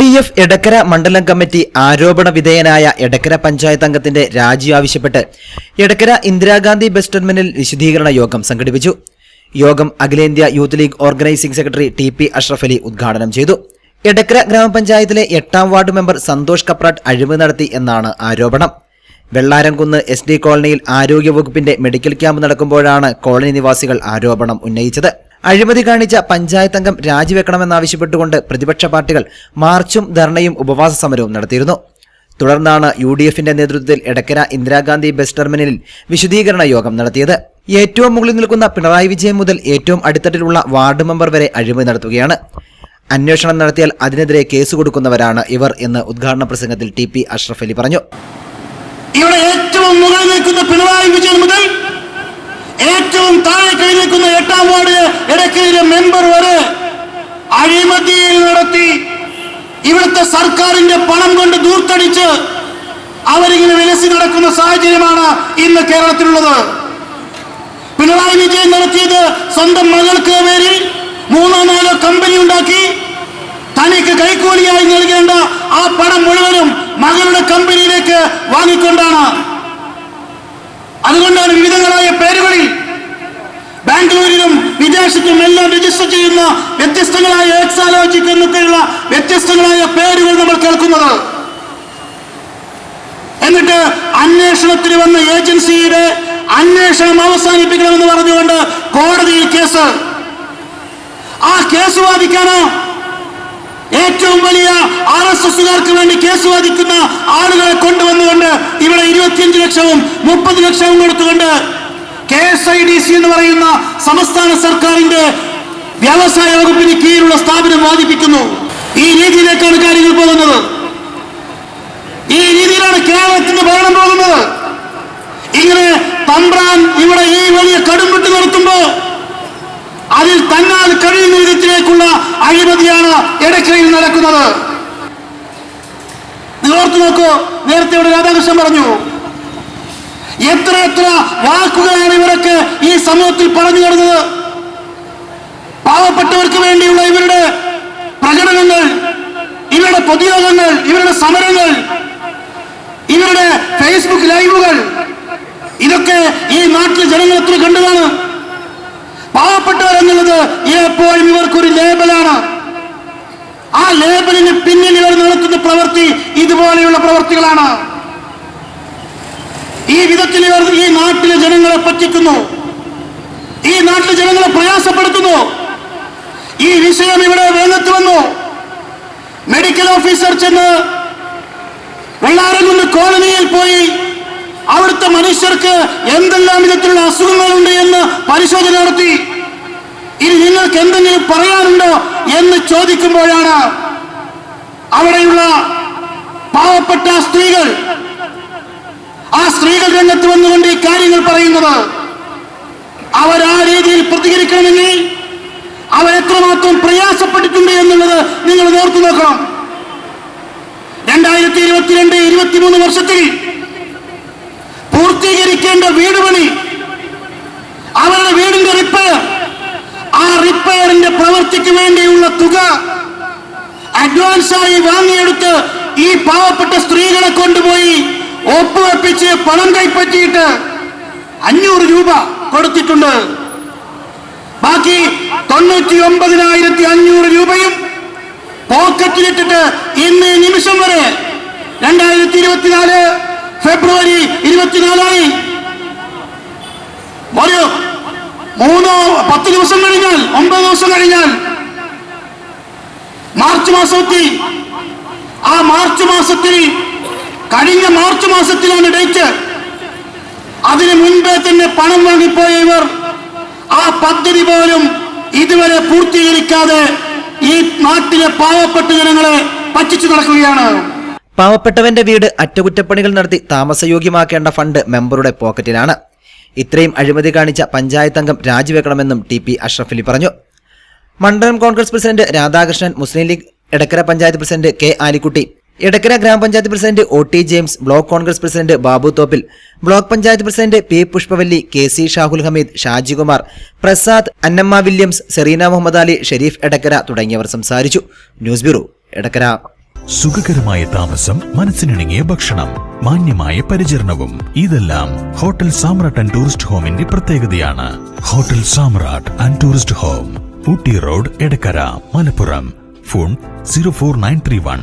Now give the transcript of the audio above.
D F Edakkara മണ്ഡലം committee ആരോപണ വിധേയനായ എടക്കര പഞ്ചായത്ത് അംഗത്തിന്റെ രാജി ആവശ്യപ്പെട്ട് എടക്കര ഇന്ദിരാഗാന്ധി ബസ് ടെർമിനൽ വിശദീകരണ യോഗം സംഘടിപ്പിച്ചു. യോഗം അഖിലേന്ത്യാ youth league organising secretary T P Ashraf Ali ഉദ്ഘാടനം ചെയ്തു. എടക്കര ഗ്രാമപഞ്ചായത്തിലെ എട്ടാം വാർഡ് മെമ്പർ സന്തോഷ് കപ്രാട്ട് അഴിമതി നടത്തി എന്നാണ് ആരോപണം. വെള്ളാരംകുന്ന് എസ് ഡി കോളനിയിൽ ആരോഗ്യവകുപ്പിന്റെ മെഡിക്കൽ ക്യാമ്പ് നടക്കുമ്പോഴാണ് കോളനി നിവാസികൾ ആരോപണം ഉന്നയിച്ചത്. അഴിമതി കാണിച്ച പഞ്ചായത്ത് അംഗം രാജിവെക്കണമെന്നാവശ്യപ്പെട്ടുകൊണ്ട് പ്രതിപക്ഷ പാർട്ടികൾ മാർച്ചും ധർണയും ഉപവാസ സമരവും നടത്തിയിരുന്നു. തുടർന്നാണ് യു ഡി എഫിന്റെ നേതൃത്വത്തിൽ എടക്കര ഇന്ദിരാഗാന്ധി ബസ് ടെർമിനലിൽ വിശദീകരണ യോഗം നടത്തിയത്. ഏറ്റവും മുകളിൽ നിൽക്കുന്ന പിണറായി വിജയൻ മുതൽ ഏറ്റവും അടിത്തട്ടിലുള്ള വാർഡ് മെമ്പർ വരെ അഴിമതി നടത്തുകയാണ്. അന്വേഷണം നടത്തിയാൽ അതിനെതിരെ കേസ് കൊടുക്കുന്നവരാണ് ഇവർ എന്ന് ഉദ്ഘാടന പ്രസംഗത്തിൽ ടി പി അഷ്റഫ് അലി പറഞ്ഞു. ഇവിടെ ഏറ്റവും മുകളിൽ നിൽക്കുന്ന പിണറായി വിജയൻ മുതൽ ഏറ്റവും താഴെ കൈ നിൽക്കുന്ന എട്ടാം വാർഡ് മെമ്പർ വരെ അഴിമതിയിൽ നടത്തി ഇവിടുത്തെ സർക്കാരിന്റെ പണം കൊണ്ട് ദൂർത്തടിച്ച് അവരിങ്ങനെ വിലസി നടക്കുന്ന സാഹചര്യമാണ് ഇന്ന് കേരളത്തിലുള്ളത്. പിണറായി വിജയൻ നടത്തിയത് സ്വന്തം മകൾക്ക് പേരിൽ മൂന്നോ നാലോ കമ്പനി ഉണ്ടാക്കി തനിക്ക് കൈക്കൂലിയായി നൽകേണ്ട ആ പണം മുഴുവനും മകളുടെ കമ്പനിയിലേക്ക് വാങ്ങിക്കൊണ്ടാണ്. അതുകൊണ്ടാണ് വിവിധങ്ങളായ പേരുകളിൽ ബാംഗ്ലൂരിലും വിദേശത്തും എല്ലാം രജിസ്റ്റർ ചെയ്യുന്ന വ്യത്യസ്തങ്ങളായ എക്സാലോജിക് എന്നൊക്കെയുള്ള വ്യത്യസ്തങ്ങളായ പേരുകൾ നമ്മൾ കേൾക്കുന്നത്. എന്നിട്ട് അന്വേഷണത്തിന് വന്ന ഏജൻസിയുടെ അന്വേഷണം അവസാനിപ്പിക്കണമെന്ന് പറഞ്ഞുകൊണ്ട് കോടതിയിൽ കേസ്. ആ കേസ് വാദിക്കാനോ ഏറ്റവും വലിയ ആർ എസ് എസുകാർക്ക് വേണ്ടി കേസ് വാദിക്കുന്ന ആളുകളെ കൊണ്ടുവന്നുകൊണ്ട് ഇവിടെ ഇരുപത്തിയഞ്ച് ലക്ഷവും മുപ്പത് ലക്ഷവും കൊടുത്തുകൊണ്ട് K S I D C എന്ന് പറയുന്ന സംസ്ഥാന സർക്കാരിന്റെ വ്യവസായ വകുപ്പിന് കീഴിലുള്ള സ്ഥാപനം വാദിപ്പിക്കുന്നു. ഈ രീതിയിലേക്കാണ് കാര്യങ്ങൾ പോകുന്നത്. ഈ രീതിയിലാണ് കേരളത്തിന്റെ ഭരണം പോകുന്നത്. ഇങ്ങനെ തമ്പ്രാൻ ഇവിടെ ഈ വലിയ കടുംപിട്ട് നടത്തുമ്പോ അതിൽ തന്നാൽ കഴിയുന്ന വിധത്തിലേക്കുള്ള അഴിമതിയാണ് ഇടക്കരയിൽ നടക്കുന്നത്. നിങ്ങൾ ഓർത്തു നോക്കൂ നേരത്തെ ഇവിടെ രാധാകൃഷ്ണൻ പറഞ്ഞു എത്ര എത്ര വാക്കുകളാണ് ഇവരൊക്കെ ഈ സമൂഹത്തിൽ പറഞ്ഞു കിടന്നത് പാവപ്പെട്ടവർക്ക് വേണ്ടിയുള്ള ഇവരുടെ പ്രകടനങ്ങൾ ഇവരുടെ പൊതുയോഗങ്ങൾ ഇവരുടെ സമരങ്ങൾ ഇവരുടെ ഫേസ്ബുക്ക് ലൈവുകൾ ഇതൊക്കെ ഈ നാട്ടിലെ ജനങ്ങൾ എത്ര കണ്ടതാണ്? പാവപ്പെട്ടവർ എന്നുള്ളത് എപ്പോഴും ഇവർക്കൊരു ലേബലാണ്. ആ ലേബലിന് പിന്നിൽ ഇവർ നടത്തുന്ന പ്രവൃത്തി ഇതുപോലെയുള്ള പ്രവൃത്തികളാണ്. ഈ വിധത്തിൽ ഇവർ ഈ നാട്ടിലെ ജനങ്ങളെ പറ്റിക്കുന്നു. ഈ നാട്ടിലെ ജനങ്ങളെ പ്രയാസപ്പെടുത്തുന്നു. ഈ വിഷയം ഇവിടെ വേഗത്ത് വന്നു. മെഡിക്കൽ ഓഫീസർ ചെന്ന് വെള്ളാരംകുന്ന് കോളനിയിൽ പോയി അവിടുത്തെ മനുഷ്യർക്ക് എന്തെല്ലാം വിധത്തിലുള്ള അസുഖങ്ങളുണ്ട് എന്ന് പരിശോധന നടത്തി. ഇനി നിങ്ങൾക്ക് എന്തെങ്കിലും പറയാനുണ്ടോ എന്ന് ചോദിക്കുമ്പോഴാണ് അവിടെയുള്ള പാവപ്പെട്ട സ്ത്രീകൾ ആ സ്ത്രീകൾ രംഗത്ത് വന്നുകൊണ്ട് ഈ കാര്യങ്ങൾ പറയുന്നത് അവർ ആ രീതിയിൽ പ്രതികരിക്കണമെങ്കിൽ അവർ എത്രമാത്രം പ്രയാസപ്പെട്ടിട്ടുണ്ട് എന്നുള്ളത് നിങ്ങൾ ഓർത്തു നോക്കണം. രണ്ടായിരത്തി ഇരുപത്തിരണ്ട് ഇരുപത്തിമൂന്ന് വർഷത്തിൽ പൂർത്തീകരിക്കേണ്ട വീട് പണി അവരുടെ വീടിന്റെ റിപ്പയർ ആ റിപ്പയറിന്റെ പ്രവൃത്തിക്ക് വേണ്ടിയുള്ള തുക അഡ്വാൻസായി വാങ്ങിയെടുത്ത് ഈ പാവപ്പെട്ട സ്ത്രീകളെ കൊണ്ടുപോയി ഒപ്പുവെപ്പിച്ച് പണം കൈപ്പറ്റിയിട്ട് അഞ്ഞൂറ് രൂപ കൊടുത്തിട്ടുണ്ട്. ബാക്കി തൊണ്ണൂറ്റി ഒമ്പതിനായിരത്തി അഞ്ഞൂറ് രൂപയും പോക്കറ്റിലിട്ടിട്ട് ഇന്ന് നിമിഷം വരെ രണ്ടായിരത്തി ഇരുപത്തിനാല് ഫെബ്രുവരി ഇരുപത്തിനാലായി. ഒരു മൂന്നോ പത്ത് ദിവസം കഴിഞ്ഞാൽ ഒമ്പത് ദിവസം കഴിഞ്ഞാൽ മാർച്ച് മാസത്തിൽ ആ മാർച്ച് മാസത്തിൽ കഴിഞ്ഞ മാർച്ച് മാസത്തിലാണ് ഡേറ്റ്. അതിന് മുൻപേ തന്നെ പണം വാങ്ങിപ്പോയ ഇവർ ആ പദ്ധതി പോലും ഇതുവരെ പൂർത്തീകരിക്കാതെ ഈ നാട്ടിലെ പാവപ്പെട്ട ജനങ്ങളെ പറ്റിച്ചു നടക്കുകയാണ്. പാവപ്പെട്ടവന്റെ വീട് അറ്റകുറ്റപ്പണികൾ നടത്തി താമസയോഗ്യമാക്കേണ്ട ഫണ്ട് മെമ്പറുടെ പോക്കറ്റിലാണ്. ഇത്രയും അഴിമതി കാണിച്ച പഞ്ചായത്ത് അംഗം രാജിവെക്കണമെന്നും ടി പി അഷ്റഫലി പറഞ്ഞു. മണ്ഡലം Congress president Radhakrishnan Muslim League Edakkara panchayat president K Alikutty Edakkara ഗ്രാമപഞ്ചായത്ത് president O T James block Congress president Babu Thoppil block panchayat president P Pushpavalli K C Shahul Hameed Shajikumar Prasad Annamma Williams Sereena Muhammad Ali Sherif Edakkara തുടങ്ങിയവർ സംസാരിച്ചു. News bureau Edakkara. സുഖകരമായ താമസം മനസ്സിനിണങ്ങിയ ഭക്ഷണം മാന്യമായ പരിചരണവും. ഇതെല്ലാം ഹോട്ടൽ സാമ്രാട്ട് ആൻഡ് ടൂറിസ്റ്റ് ഹോമിന്റെ പ്രത്യേകതയാണ്. Hotel Samrat and tourist home Ooty road Edakkara Malappuram. Phone zero four nine three one